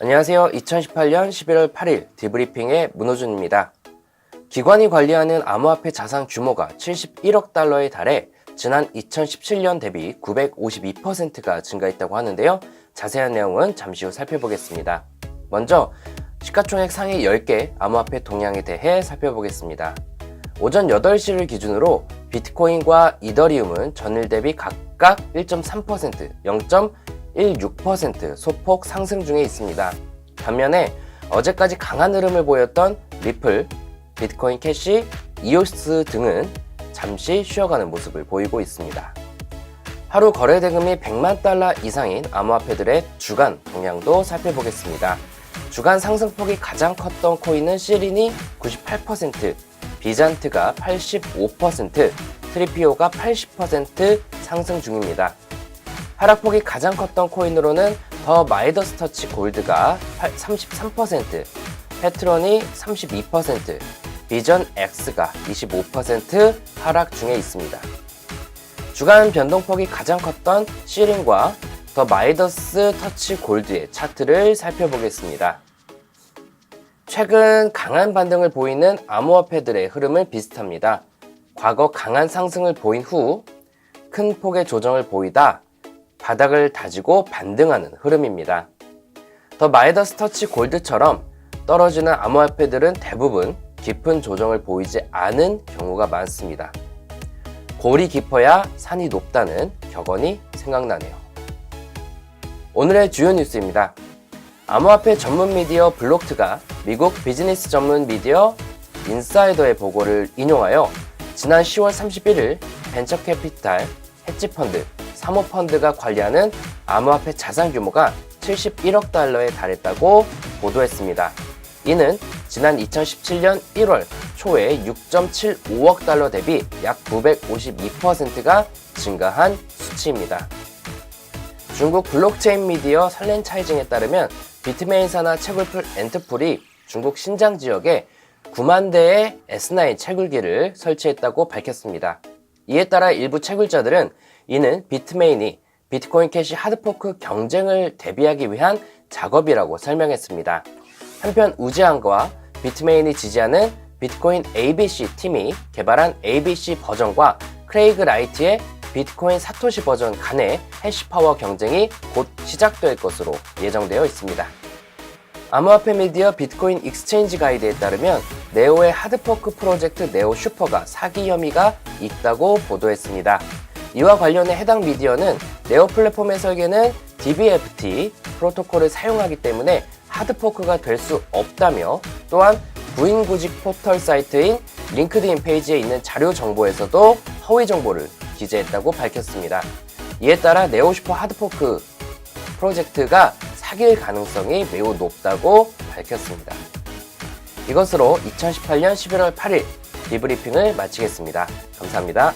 안녕하세요. 2018년 11월 8일 디브리핑의 문호준입니다. 기관이 관리하는 암호화폐 자산 규모가 71억 달러에 달해 지난 2017년 대비 952%가 증가했다고 하는데요. 자세한 내용은 잠시 후 살펴보겠습니다. 먼저 시가총액 상위 10개 암호화폐 동향에 대해 살펴보겠습니다. 오전 8시를 기준으로 비트코인과 이더리움은 전일 대비 각각 1.3%, 0.16% 소폭 상승 중에 있습니다. 반면에 어제까지 강한 흐름을 보였던 리플, 비트코인 캐시, 이오스 등은 잠시 쉬어가는 모습을 보이고 있습니다. 하루 거래 대금이 100만 달러 이상인 암호화폐들의 주간 동향도 살펴보겠습니다. 주간 상승폭이 가장 컸던 코인은 시린이 98%, 비잔트가 85%, 트리피오가 80% 상승 중입니다. 하락폭이 가장 컸던 코인으로는 더 마이더스 터치 골드가 33%, 페트론이 32%, 비전 X가 25% 하락 중에 있습니다. 주간 변동폭이 가장 컸던 시린과 더 마이더스 터치 골드의 차트를 살펴보겠습니다. 최근 강한 반등을 보이는 암호화폐들의 흐름은 비슷합니다. 과거 강한 상승을 보인 후 큰 폭의 조정을 보이다 바닥을 다지고 반등하는 흐름입니다. 더 마이더스 터치 골드처럼 떨어지는 암호화폐들은 대부분 깊은 조정을 보이지 않은 경우가 많습니다. 골이 깊어야 산이 높다는 격언이 생각나네요. 오늘의 주요 뉴스입니다. 암호화폐 전문 미디어 블록트가 미국 비즈니스 전문 미디어 인사이더의 보고를 인용하여 지난 10월 31일 벤처 캐피탈, 헤지펀드, 사모펀드가 관리하는 암호화폐 자산 규모가 71억 달러에 달했다고 보도했습니다. 이는 지난 2017년 1월 초에 6.75억 달러 대비 약 952%가 증가한 수치입니다. 중국 블록체인 미디어 설렌차이징에 따르면 비트메인사나 채굴풀 엔트풀이 중국 신장 지역에 9만 대의 S9 채굴기를 설치했다고 밝혔습니다. 이에 따라 일부 채굴자들은 이는 비트메인이 비트코인 캐시 하드포크 경쟁을 대비하기 위한 작업이라고 설명했습니다. 한편 우지한과 비트메인이 지지하는 비트코인 ABC 팀이 개발한 ABC 버전과 크레이그 라이트의 비트코인 사토시 버전 간의 해시파워 경쟁이 곧 시작될 것으로 예정되어 있습니다. 암호화폐 미디어 비트코인 익스체인지 가이드에 따르면 네오의 하드포크 프로젝트 네오 슈퍼가 사기 혐의가 있다고 보도했습니다. 이와 관련해 해당 미디어는 네오 플랫폼의 설계는 DBFT 프로토콜을 사용하기 때문에 하드포크가 될 수 없다며 또한 구인구직 포털 사이트인 링크드인 페이지에 있는 자료 정보에서도 허위 정보를 기재했다고 밝혔습니다. 이에 따라 네오슈퍼 하드포크 프로젝트가 사기일 가능성이 매우 높다고 밝혔습니다. 이것으로 2018년 11월 8일 디브리핑을 마치겠습니다. 감사합니다.